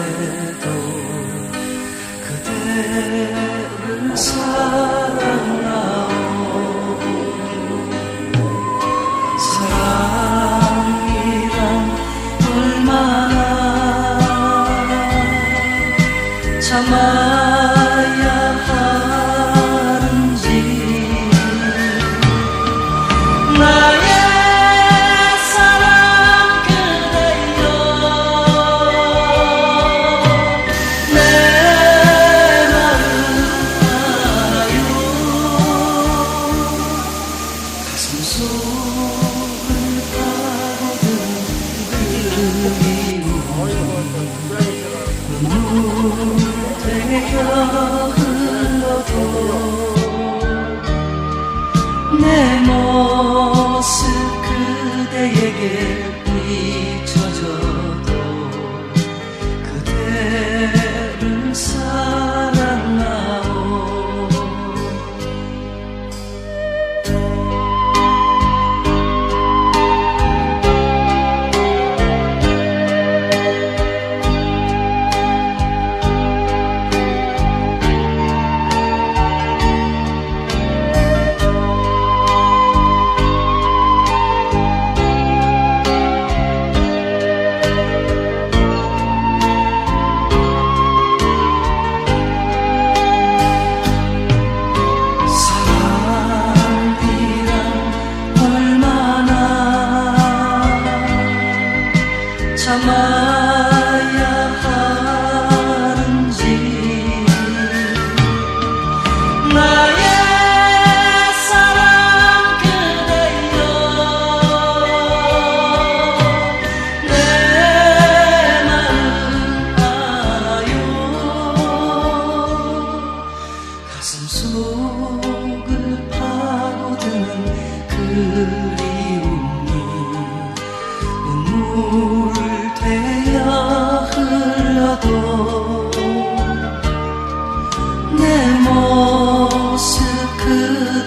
해도 그대를 사랑하오 사랑이란 얼마나 참아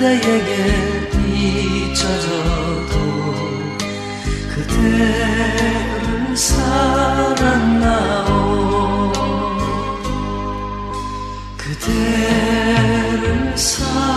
그대에게 잊혀져도 그대를 사랑나오. 그대를 사랑